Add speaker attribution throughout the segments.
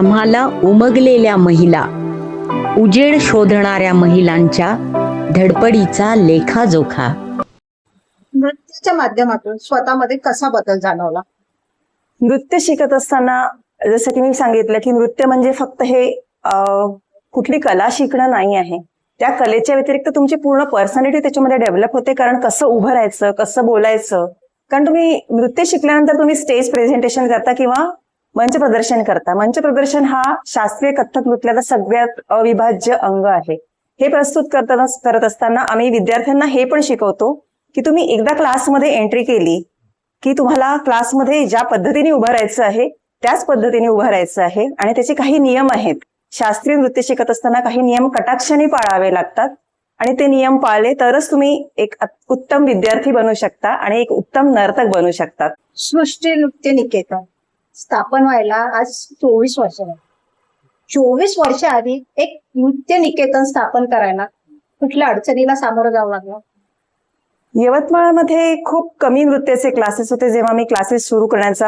Speaker 1: आम्हाला उमगलेल्या महिला उजेड शोधणाऱ्या महिलांच्या धडपडीचा लेखाजोखा.
Speaker 2: नृत्याच्या माध्यमातून स्वतःमध्ये कसा बदल जाणवला?
Speaker 3: नृत्य शिकत असताना जसं की मी सांगितलं की नृत्य म्हणजे फक्त हे अं, कुठली कला शिकणं नाही आहे. त्या कलेच्या व्यतिरिक्त तुमची पूर्ण पर्सनॅलिटी त्याच्यामध्ये डेव्हलप होते कारण कसं उभं राहायचं कसं बोलायचं. कारण तुम्ही नृत्य शिकल्यानंतर तुम्ही स्टेज प्रेझेंटेशन करता किंवा मंच प्रदर्शन करता. मंच प्रदर्शन हा शास्त्रीय कथ्थक नृत्याचा सगळ्यात अविभाज्य अंग आहे. हे प्रस्तुत करताना करत असताना आम्ही विद्यार्थ्यांना हे पण शिकवतो की तुम्ही एकदा क्लासमध्ये एंट्री केली की तुम्हाला क्लासमध्ये ज्या पद्धतीने उभं राहायचं आहे त्याच पद्धतीने उभं राहायचं आहे आणि त्याचे काही नियम आहेत. शास्त्रीय नृत्य शिकत असताना काही नियम कटाक्षाने पाळावे लागतात आणि ते नियम पाळले तरच तुम्ही एक उत्तम विद्यार्थी बनू शकता आणि एक उत्तम नर्तक बनू शकतात
Speaker 2: सृष्टी नृत्य निकेतन. स्थापन व्हायला आज चोवीस वर्ष चोवीस वर्ष आधी एक नृत्य निकेतन स्थापन करायला कुठल्या अडचणीला सामोरं जावं लागलं?
Speaker 3: यवतमाळमध्ये खूप कमी नृत्याचे क्लासेस होते जेव्हा मी क्लासेस सुरू करण्याचा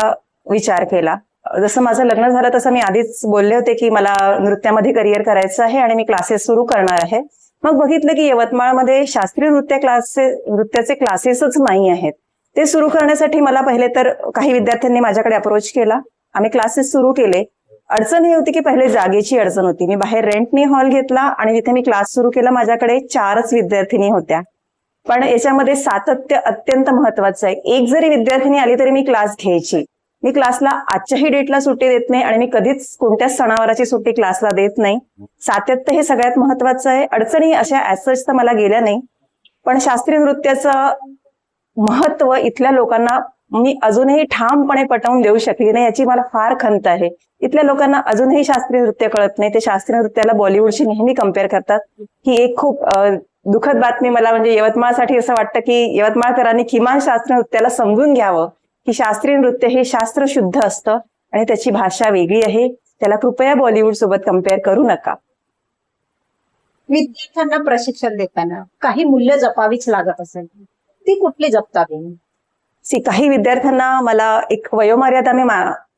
Speaker 3: विचार केला. जसं माझं लग्न झालं तसं मी आधीच बोलले होते की मला नृत्यामध्ये करिअर करायचं आहे आणि मी क्लासेस सुरू करणार आहे. मग बघितलं की यवतमाळमध्ये शास्त्रीय नृत्य क्लासेस नृत्याचे क्लासेसच नाही आहेत. ते सुरू करण्यासाठी मला पहिले तर काही विद्यार्थ्यांनी माझ्याकडे अप्रोच केला. आम्ही क्लासेस सुरू केले. अडचण ही होती की पहिले जागेची अडचण होती. मी बाहेर रेंटनी हॉल घेतला आणि जिथे मी क्लास सुरू केला. माझ्याकडे चारच विद्यार्थिनी होत्या. पण याच्यामध्ये सातत्य अत्यंत महत्वाचं आहे. एक जरी विद्यार्थिनी आली तरी मी क्लास घ्यायची. मी क्लासला आजच्याही डेटला सुट्टी देत नाही आणि मी कधीच कोणत्याच सणावाराची सुट्टी क्लासला देत नाही. सातत्य हे सगळ्यात महत्वाचं आहे. अडचणी अशा ऍसच तर मला गेल्या नाही. पण शास्त्रीय नृत्याचं महत्त्व इथल्या लोकांना मी अजूनही ठामपणे पटवून देऊ शकली नाही याची मला फार खंत आहे. इथल्या लोकांना अजूनही शास्त्रीय नृत्य कळत नाही. ते शास्त्रीय नृत्याला बॉलिवूडशी नेहमी कंपेअर करतात. ही एक खूप दुःखद बातमी मला म्हणजे यवतमाळसाठी असं वाटतं की यवतमाळकरांनी किमान शास्त्रीय नृत्याला समजून घ्यावं की शास्त्रीय नृत्य हे शास्त्र शुद्ध असतं आणि त्याची भाषा वेगळी आहे. त्याला कृपया बॉलिवूड सोबत कंपेअर करू नका.
Speaker 2: विद्यार्थ्यांना प्रशिक्षण देताना काही मूल्य जपावीच लागत असेल. ती कुठली जपतावी
Speaker 3: सी काही विद्यार्थ्यांना मला एक वयोमर्यादा मी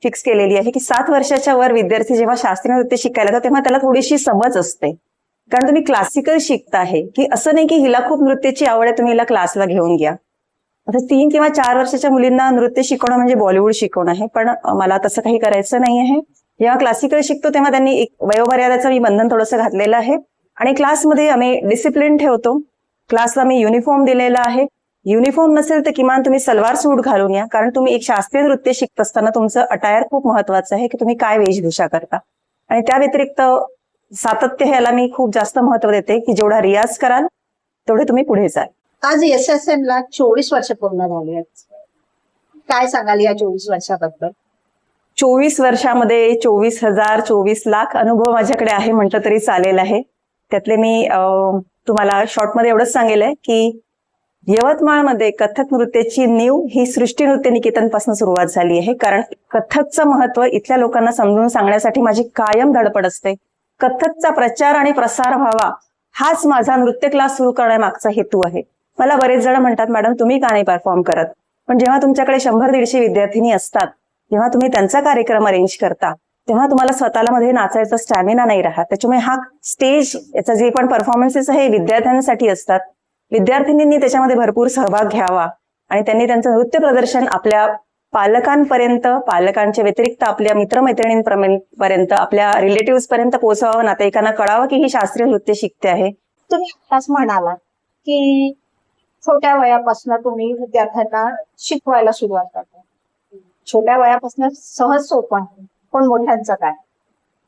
Speaker 3: फिक्स केलेली आहे की सात वर्षाच्या वर विद्यार्थी जेव्हा शास्त्रीय नृत्य शिकायला येतात तेव्हा त्याला थोडीशी समज असते. कारण तुम्ही क्लासिकल शिकता आहे की असं नाही की हिला खूप नृत्याची आवड आहे तुम्ही हिला क्लासला घेऊन घ्या. आता तीन किंवा चार वर्षाच्या मुलींना नृत्य शिकवणं म्हणजे बॉलिवूड शिकवणं आहे पण मला तसं काही करायचं नाही आहे. जेव्हा क्लासिकल शिकतो तेव्हा त्यांनी एक वयोमर्यादाचं मी बंधन थोडंसं घातलेलं आहे. आणि क्लासमध्ये आम्ही डिसिप्लिन ठेवतो. क्लासला मी युनिफॉर्म दिलेला आहे. युनिफॉर्म नसेल तर किमान तुम्ही सलवार सूट घालून या. कारण तुम्ही एक शास्त्रीय नृत्य शिकत असताना तुमचं अटायर खूप महत्वाचं आहे की तुम्ही काय वेशभूषा करता. आणि त्या व्यतिरिक्त सातत्य ह्याला मी खूप जास्त महत्त्व देते की जेवढा रियाज कराल तेवढे तुम्ही पुढे जाल.
Speaker 2: आज एस एस एन ला चोवीस वर्ष पूर्ण झाली काय सांगाल या चोवीस वर्षाबद्दल?
Speaker 3: चोवीस वर्षामध्ये चोवीस हजार चोवीस लाख अनुभव माझ्याकडे आहे म्हटलं तरी चालेल आहे. त्यातले मी तुम्हाला शॉर्टमध्ये एवढंच सांगेल आहे की यवतमाळमध्ये कथक नृत्याची नीव ही सृष्टी नृत्य निकेतनपासून सुरुवात झाली आहे. कारण कथकचं महत्त्व इथल्या लोकांना समजून सांगण्यासाठी माझी कायम धडपड असते. कथकचा प्रचार आणि प्रसार व्हावा हाच माझा नृत्य क्लास सुरू करण्यामागचा हेतू आहे. मला बरेच जण म्हणतात मॅडम तुम्ही का नाही परफॉर्म करत. पण जेव्हा तुमच्याकडे शंभर दीडशे विद्यार्थिनी असतात जेव्हा तुम्ही त्यांचा कार्यक्रम अरेंज करता तेव्हा तुम्हाला स्वतःला मध्ये नाचायचा स्टॅमिना नाही राहत. त्याच्यामुळे हा स्टेज याचा जे पण परफॉर्मन्सेस आहे विद्यार्थ्यांसाठी असतात विद्यार्थिनींनी त्याच्यामध्ये भरपूर सहभाग घ्यावा आणि त्यांनी त्यांचं नृत्य प्रदर्शन आपल्या पालकांपर्यंत पालकांच्या व्यतिरिक्त आपल्या मित्रमैत्रिणींपर्यंत आपल्या रिलेटिव्ह पर्यंत पोहोचवावं नातेवाईकांना कळावं की ही शास्त्रीय नृत्य शिकते आहे.
Speaker 2: तुम्ही आताच म्हणाला की छोट्या वयापासून तुम्ही विद्यार्थ्यांना शिकवायला सुरुवात करता. छोट्या वयापासून सहज सोपं आहे. पण मोठ्यांचं काय?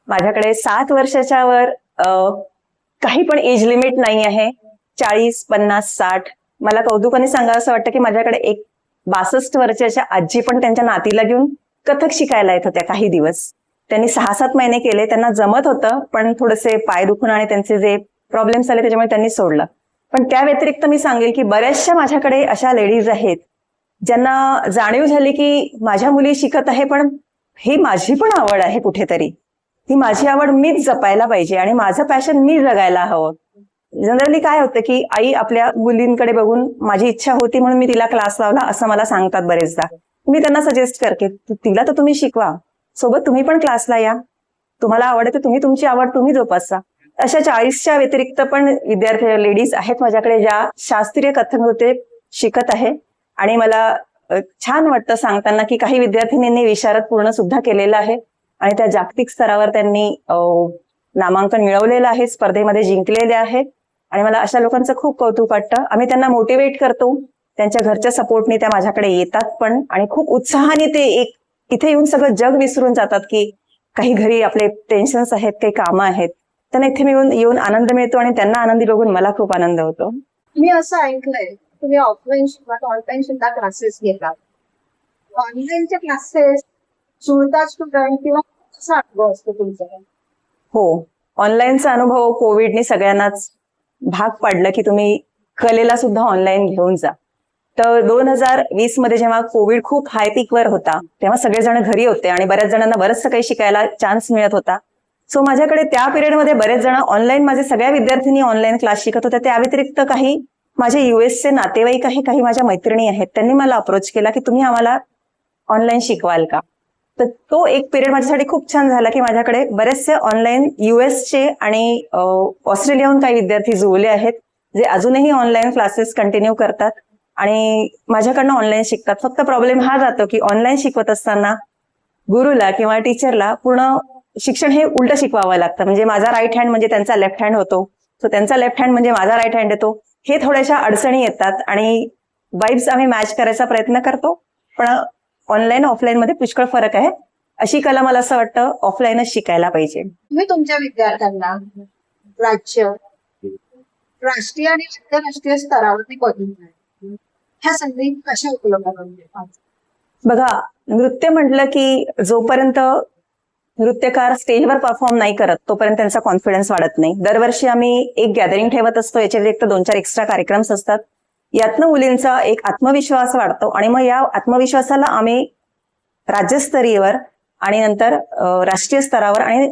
Speaker 3: माझ्याकडे सात वर्षाच्या वर काही पण एज लिमिट नाही आहे. चाळीस पन्नास साठ. मला कौतुकाने सांगावं असं वाटतं की माझ्याकडे एक बासष्ट वर्षाच्या आजी पण त्यांच्या नातीला घेऊन कथक शिकायला येत होत्या काही दिवस. त्यांनी सहा सात महिने केले त्यांना जमत होतं पण थोडेसे पाय दुखून आणि त्यांचे जे प्रॉब्लेम्स आले त्याच्यामुळे त्यांनी सोडलं. पण त्या व्यतिरिक्त मी सांगेल की बऱ्याचशा माझ्याकडे अशा लेडीज आहेत ज्यांना जाणीव झाली की माझ्या मुली शिकत आहे पण ही माझी पण आवड आहे कुठेतरी. ती माझी आवड मीच जपायला पाहिजे आणि माझं पॅशन मी जगायला हवं. जनरली काय होतं की आई आपल्या मुलींकडे बघून माझी इच्छा होती म्हणून मी तिला क्लास लावला असं मला सांगतात बरेचदा. मी त्यांना सजेस्ट करते तिला तर तुम्ही शिकवा. सोबत तुम्ही पण क्लासला या. तुम्हाला आवडते तुम्ही तुमची आवड तुम्ही जोपासा. अशा चाळीसच्या व्यतिरिक्त पण विद्यार्थी लेडीज आहेत माझ्याकडे ज्या शास्त्रीय कथन होते शिकत आहे. आणि मला छान वाटतं सांगताना की काही विद्यार्थिनींनी विशारद पूर्ण सुद्धा केलेलं आहे. आणि त्या जागतिक स्तरावर त्यांनी नामांकन मिळवलेलं आहे स्पर्धेमध्ये जिंकलेले आहेत आणि मला अशा लोकांचं खूप कौतुक वाटतं. आम्ही त्यांना मोटिवेट करतो. त्यांच्या घरच्या सपोर्टने त्या माझ्याकडे येतात पण आणि खूप उत्साहाने ते एक इथे येऊन सगळं जग विसरून जातात की काही घरी आपले टेन्शन्स आहेत काही कामं आहेत. त्यांना इथे मिळून येऊन आनंद मिळतो आणि त्यांना आनंदी बघून मला खूप आनंद होतो.
Speaker 2: मी असं ऐकलंय तुम्ही ऑफलाईन शिकतात ऑनलाईन सुद्धा क्लासेस घेतात. ऑनलाईनचे क्लासेस जुळतात स्टुडंट किंवा कसा अनुभव असतो तुमचा
Speaker 3: हो. ऑनलाईनचा अनुभव कोविडने सगळ्यांनाच भाग पाडलं की तुम्ही कलेला सुद्धा ऑनलाईन घेऊन जा. तर दोन हजार वीसमध्ये जेव्हा कोविड खूप हाय वर होता तेव्हा सगळेजण घरी होते आणि बऱ्याच जणांना बरंचसं काही शिकायला चान्स मिळत होता. सो माझ्याकडे त्या पिरियडमध्ये बरेच जण ऑनलाईन माझे सगळ्या विद्यार्थ्यांनी ऑनलाईन क्लास शिकत होत्या त्या व्यतिरिक्त काही माझे युएसचे नातेवाईक आहे काही माझ्या मैत्रिणी आहेत त्यांनी मला अप्रोच केला की तुम्ही आम्हाला ऑनलाईन शिकवाल का? तर तो एक पिरियड माझ्यासाठी खूप छान झाला की माझ्याकडे बरेचसे ऑनलाईन युएसचे आणि ऑस्ट्रेलियाहून काही विद्यार्थी जुळले आहेत जे अजूनही ऑनलाईन क्लासेस कंटिन्यू करतात आणि माझ्याकडनं ऑनलाईन शिकतात. फक्त प्रॉब्लेम हा जातो की ऑनलाईन शिकवत असताना गुरुला किंवा टीचरला पूर्ण शिक्षण हे उलट शिकवावं लागतं. म्हणजे माझा राईट हँड म्हणजे त्यांचा लेफ्ट हँड होतो. सो त्यांचा लेफ्ट हँड म्हणजे माझा राईट हँड येतो. हे थोड्याशा अडचणी येतात आणि वाईब्स आम्ही मॅच करायचा प्रयत्न करतो. पण ऑनलाईन ऑफलाईन मध्ये पुष्कळ फरक आहे. अशी कला मला असं वाटतं ऑफलाईनच शिकायला पाहिजे.
Speaker 2: तुम्ही तुमच्या विद्यार्थ्यांना राज्य राष्ट्रीय आणि आंतरराष्ट्रीय स्तरावरती बघितलं ह्या संधी कशा उपलब्ध करून
Speaker 3: बघा नृत्य म्हटलं की जोपर्यंत नृत्यकार स्टेजवर परफॉर्म नाही करत तोपर्यंत त्यांचा कॉन्फिडन्स वाढत नाही. दरवर्षी आम्ही एक गॅदरिंग ठेवत असतो याच्या व्यतिरिक्त दोन चार एक्स्ट्रा कार्यक्रम्स असतात. यातनं मुलींचा एक आत्मविश्वास वाढतो आणि मग या आत्मविश्वासाला आम्ही राज्यस्तरीयवर आणि नंतर राष्ट्रीय स्तरावर आणि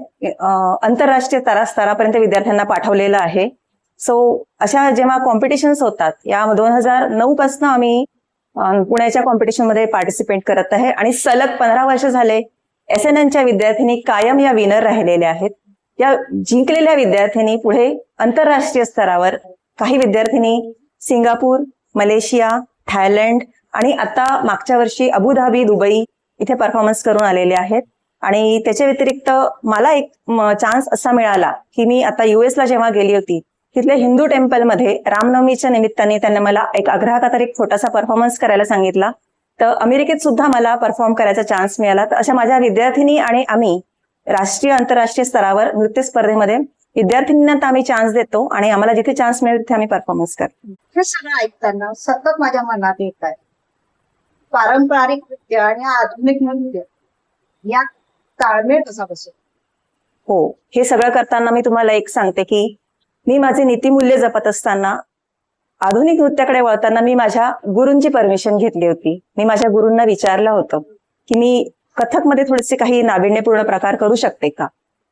Speaker 3: आंतरराष्ट्रीय स्तरा स्तरापर्यंत विद्यार्थ्यांना पाठवलेलं आहे. सो अशा जेव्हा कॉम्पिटिशन्स होतात या दोन हजार नऊ पासून आम्ही पुण्याच्या कॉम्पिटिशनमध्ये पार्टिसिपेट करत आहे आणि सलग पंधरा वर्ष झाले एस एन एनच्या विद्यार्थ्यांनी कायम या विनर राहिलेल्या आहेत. या जिंकलेल्या विद्यार्थ्यांनी पुढे आंतरराष्ट्रीय स्तरावर काही विद्यार्थ्यांनी सिंगापूर मलेशिया थायलंड आणि आता मागच्या वर्षी अबुधाबी दुबई इथे परफॉर्मन्स करून आलेले आहेत. आणि त्याच्या व्यतिरिक्त मला एक चान्स असा मिळाला की मी आता युएसला जेव्हा गेली होती तिथल्या हिंदू टेम्पलमध्ये रामनवमीच्या निमित्ताने त्यांना मला एक आग्रहाखातर एक छोटासा परफॉर्मन्स करायला सांगितला. तर अमेरिकेत सुद्धा मला परफॉर्म करायचा चान्स मिळाला. तर अशा माझ्या विद्यार्थिनी आणि आम्ही राष्ट्रीय आंतरराष्ट्रीय स्तरावर नृत्य स्पर्धेमध्ये विद्यार्थिनींना तर आम्ही चान्स देतो आणि आम्हाला जिथे चान्स मिळेल तिथे आम्ही परफॉर्मन्स करतो.
Speaker 2: हे सगळं ऐकताना सतत माझ्या मनात येत आहे. पारंपरिक नृत्य आणि आधुनिक नृत्य या ताळमेळ कसा बसेल
Speaker 3: हो हे सगळं करताना मी तुम्हाला एक सांगते की मी माझे नीतिमूल्य जपत असताना आधुनिक नृत्याकडे वळताना मी माझ्या गुरूंची परमिशन घेतली होती. मी माझ्या गुरूंना विचारलं होतं की मी कथकमध्ये थोडेसे काही नाविन्यपूर्ण प्रकार करू शकते का?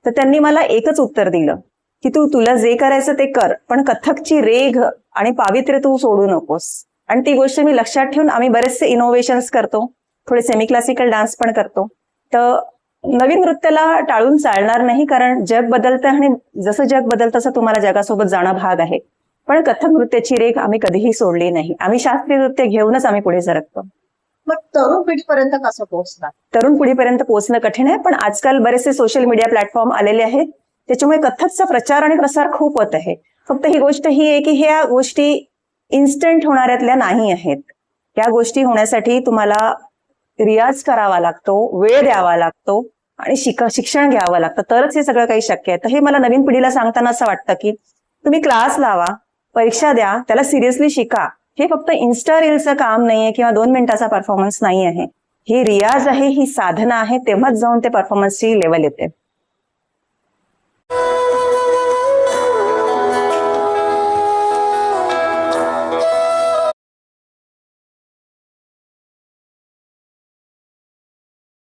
Speaker 3: तर त्यांनी मला एकच उत्तर दिलं. की तू तुला जे करायचं ते कर पण कथकची रेघ आणि पावित्र्य तू सोडू नकोस. आणि ती गोष्ट मी लक्षात ठेवून आम्ही बरेचसे इनोव्हेशन्स करतो. थोडे सेमी क्लासिकल डान्स पण करतो. तर नवीन नृत्याला टाळून चालणार नाही कारण जग बदलतं आणि जसं जग बदलतं तसं तुम्हाला जगासोबत जाणं भाग आहे. पण कथक नृत्याची रेख आम्ही कधीही सोडली नाही. आम्ही शास्त्रीय नृत्य घेऊनच आम्ही पुढे सरकतो.
Speaker 2: मग तरुण पिढीपर्यंत कसं पोहोचतात
Speaker 3: तरुण पिढीपर्यंत पोहोचणं कठीण आहे पण आजकाल बरेचसे सोशल मीडिया प्लॅटफॉर्म आलेले आहेत. त्याच्यामुळे कथकचा प्रचार आणि प्रसार खूप होत आहे. फक्त ही गोष्ट ही आहे की ह्या गोष्टी इन्स्टंट होणाऱ्यातल्या नाही आहेत. या गोष्टी होण्यासाठी तुम्हाला रियाज करावा लागतो वेळ द्यावा लागतो आणि शिका शिक्षण घ्यावं लागतं. तरच हे सगळं काही शक्य आहे. तर हे मला नवीन पिढीला सांगताना असं वाटतं की तुम्ही क्लास लावा परीक्षा द्या त्याला सिरियसली शिका. हे फक्त इन्स्टा रीलचं काम नाहीये किंवा दोन मिनिटाचा परफॉर्मन्स नाही आहे ही रियाज आहे ही साधना आहे तेव्हाच जाऊन ते परफॉर्मन्सची लेवल येते.